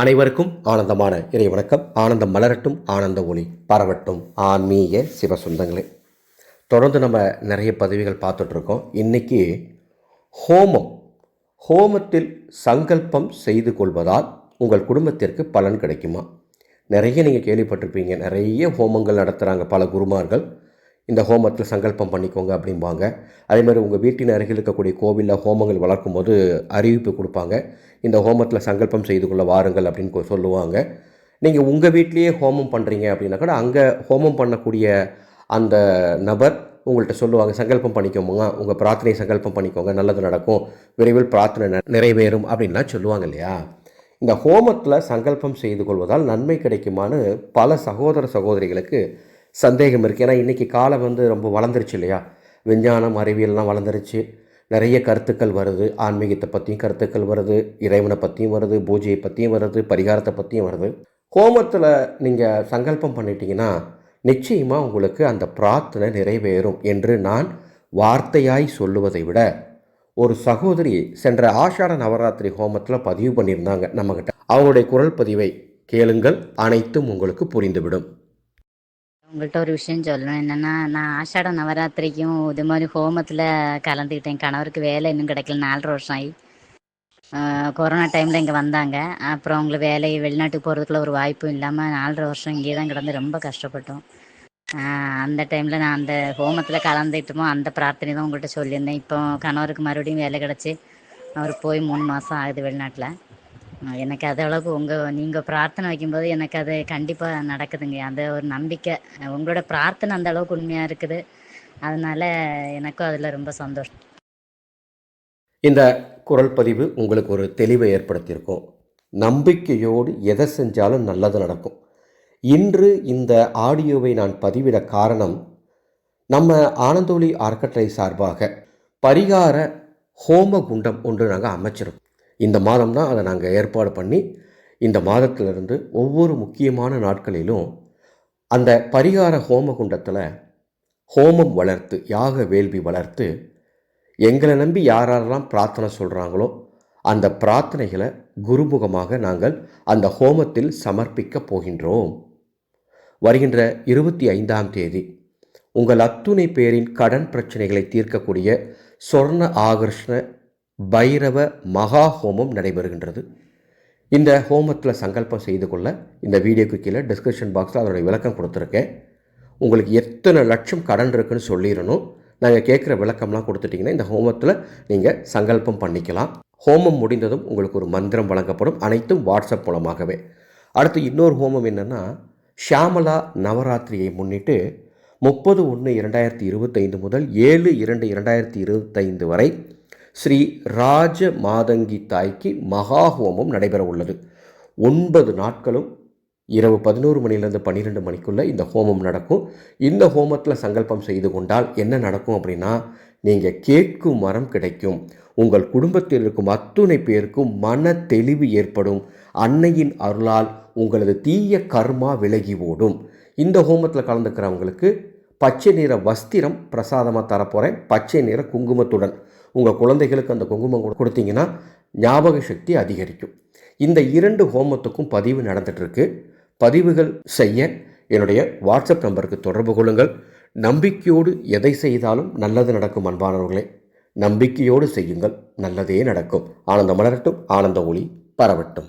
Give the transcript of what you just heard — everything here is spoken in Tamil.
அனைவருக்கும் ஆனந்தமான இறை வணக்கம். ஆனந்தம் மலரட்டும் ஆனந்த ஒளி பரவட்டும். ஆன்மீக சிவசுந்தங்களே. தொடர்ந்து நம்ம நிறைய பதவிகள் பார்த்துட்ருக்கோம். இன்றைக்கி ஹோமம் ஹோமத்தில் சங்கல்பம் செய்து கொள்வதால் உங்கள் குடும்பத்திற்கு பலன் கிடைக்குமா? நிறைய நீங்கள் கேள்விப்பட்டிருப்பீங்க. நிறைய ஹோமங்கள் நடத்துகிறாங்க பல குருமார்கள். இந்த ஹோமத்தில் சங்கல்பம் பண்ணிக்கோங்க அப்படிம்பாங்க. அதே மாதிரி உங்கள் வீட்டின் அருகில் இருக்கக்கூடிய கோவிலில் ஹோமங்கள் வளர்க்கும் போது அறிவிப்பு கொடுப்பாங்க. இந்த ஹோமத்தில் சங்கல்பம் செய்து கொள்ள வாருங்கள் அப்படின்னு சொல்லுவாங்க. நீங்கள் உங்கள் வீட்லேயே ஹோமம் பண்ணுறீங்க அப்படின்னா கூட அங்கே ஹோமம் பண்ணக்கூடிய அந்த நபர் உங்கள்கிட்ட சொல்லுவாங்க சங்கல்பம் பண்ணிக்கோங்க உங்கள் பிரார்த்தனை சங்கல்பம் பண்ணிக்கோங்க நல்லது நடக்கும் விரைவில் பிரார்த்தனை ந- நிறைவேறும் அப்படின்லாம் சொல்லுவாங்க இல்லையா? இந்த ஹோமத்தில் சங்கல்பம் செய்து கொள்வதால் நன்மை கிடைக்குமான்னு பல சகோதர சகோதரிகளுக்கு சந்தேகம் இருக்குது ஏன்னா இன்றைக்கி காலம் வந்து ரொம்ப வளர்ந்துருச்சு இல்லையா? விஞ்ஞானம் அறிவியல்லாம் வளர்ந்துருச்சு. நிறைய கருத்துக்கள் வருது. ஆன்மீகத்தை பற்றியும் கருத்துக்கள் வருது. இறைவனை பற்றியும் வருது. பூஜையை பற்றியும் வருது. பரிகாரத்தை பற்றியும் வருது. ஹோமத்தில் நீங்கள் சங்கல்பம் பண்ணிட்டீங்கன்னா நிச்சயமாக உங்களுக்கு அந்த பிரார்த்தனை நிறைவேறும் என்று நான் வார்த்தையாய் சொல்லுவதை விட ஒரு சகோதரி சென்ற ஆஷாட நவராத்திரி ஹோமத்தில் பதிவு பண்ணியிருந்தாங்க நம்மக்கிட்ட அவங்களுடைய குரல் பதிவை கேளுங்கள். அனைத்தும் உங்களுக்கு புரிந்துவிடும். உங்கள்கிட்ட ஒரு விஷயம் சொல்லணும். என்னன்னா நான் ஆஷாட நவராத்திரிக்கும் இது மாதிரி ஹோமத்தில் கலந்துக்கிட்டேன். கணவருக்கு வேலை இன்னும் கிடைக்கல. நாலரை வருஷம் ஆகி கொரோனா டைமில் இங்கே வந்தாங்க. அப்புறம் அவங்களுக்கு வேலை வெளிநாட்டுக்கு போகிறதுக்குள்ள ஒரு வாய்ப்பும் இல்லாமல் நாலரை வருஷம் இங்கே தான் கிடந்து ரொம்ப கஷ்டப்பட்டோம். அந்த டைமில் நான் அந்த ஹோமத்தில் கலந்துக்கிட்டோமோ அந்த பிரார்த்தனை தான் உங்கள்கிட்ட சொல்லியிருந்தேன். இப்போ கணவருக்கு மறுபடியும் வேலை கிடச்சி அவர் போய் மூணு மாதம் ஆகுது வெளிநாட்டில். எனக்கு அது அளவுக்கு உங்கள் நீங்கள் பிரார்த்தனை வைக்கும்போது எனக்கு அது கண்டிப்பாக நடக்குதுங்க. அந்த ஒரு நம்பிக்கை. உங்களோட பிரார்த்தனை அந்த அளவுக்கு உண்மையாக இருக்குது. அதனால எனக்கும் அதில் ரொம்ப சந்தோஷம். இந்த குரல் பதிவு உங்களுக்கு ஒரு தெளிவை ஏற்படுத்தியிருக்கும். நம்பிக்கையோடு எதை செஞ்சாலும் நல்லது நடக்கும். இன்று இந்த ஆடியோவை நான் பதிவிட காரணம் நம்ம ஆனந்தோலி அறக்கட்டளை சார்பாக பரிகார ஹோம குண்டம் ஒன்று நாங்கள் அமைச்சிருக்கோம். இந்த மாதம் தான் அதை நாங்கள் ஏற்பாடு பண்ணி இந்த மாதத்திலிருந்து ஒவ்வொரு முக்கியமான நாட்களிலும் அந்த பரிகார ஹோம குண்டத்தில் ஹோமம் வளர்த்து யாக வேள்வி வளர்த்து எங்களை நம்பி யாரெல்லாம் பிரார்த்தனை சொல்கிறாங்களோ அந்த பிரார்த்தனைகளை குருமுகமாக நாங்கள் அந்த ஹோமத்தில் சமர்ப்பிக்க போகின்றோம். வருகின்ற இருபத்தி ஐந்தாம் தேதி உங்கள் அத்துணை பேரின் கடன் பிரச்சனைகளை தீர்க்கக்கூடிய சொர்ண ஆகர்ஷ்ண பைரவ மகா ஹோமம் நடைபெறுகின்றது. இந்த ஹோமத்தில் சங்கல்பம் செய்து கொள்ள இந்த வீடியோக்கு கீழே டிஸ்கிரிப்ஷன் பாக்ஸில் அதனுடைய விளக்கம் கொடுத்துருக்கேன். உங்களுக்கு எத்தனை லட்சம் கடன் இருக்குன்னு சொல்லிடணும். நாங்கள் கேட்குற விளக்கம்லாம் கொடுத்துட்டிங்கன்னா இந்த ஹோமத்தில் நீங்கள் சங்கல்பம் பண்ணிக்கலாம். ஹோமம் முடிந்ததும் உங்களுக்கு ஒரு மந்திரம் வழங்கப்படும். அனைத்தும் வாட்ஸ்அப் மூலமாகவே. அடுத்து இன்னொரு ஹோமம் என்னென்னா ஷியாமலா நவராத்திரியை முன்னிட்டு முப்பது ஒன்று இரண்டாயிரத்தி இருபத்தைந்து முதல் ஏழு இரண்டு இரண்டாயிரத்தி இருபத்தைந்து வரை ஸ்ரீ ராஜ மாதங்கி தாய்க்கு மகா ஹோமம் நடைபெற உள்ளது ஒன்பது நாட்களும் இரவு பதினோரு மணிலேருந்து பன்னிரெண்டு மணிக்குள்ளே இந்த ஹோமம் நடக்கும். இந்த ஹோமத்தில் சங்கல்பம் செய்து கொண்டால் என்ன நடக்கும் அப்படின்னா நீங்கள் கேட்கும் மரம் கிடைக்கும். உங்கள் குடும்பத்தில் இருக்கும் அத்துணை பேருக்கும் மன தெளிவு ஏற்படும். அன்னையின் அருளால் உங்களது தீய கர்மா விலகி ஓடும். இந்த ஹோமத்தில் கலந்துக்கிறவங்களுக்கு பச்சை நிற வஸ்திரம் பிரசாதமாக தரப்போகிறேன் பச்சை நிற குங்குமத்துடன். உங்கள் குழந்தைகளுக்கு அந்த குங்குமம் கொடுத்தீங்கன்னா ஞாபக சக்தி அதிகரிக்கும். இந்த இரண்டு ஹோமத்துக்கும் பதிவு நடந்துகிட்ருக்கு இருக்கு பதிவுகள் செய்ய என்னுடைய வாட்ஸ்அப் நம்பருக்கு தொடர்பு கொள்ளுங்கள். நம்பிக்கையோடு எதை செய்தாலும் நல்லது நடக்கும் அன்பானவர்களே. நம்பிக்கையோடு செய்யுங்கள். நல்லதே நடக்கும். ஆனந்தம் மலரட்டும். ஆனந்த ஒளி பரவட்டும்.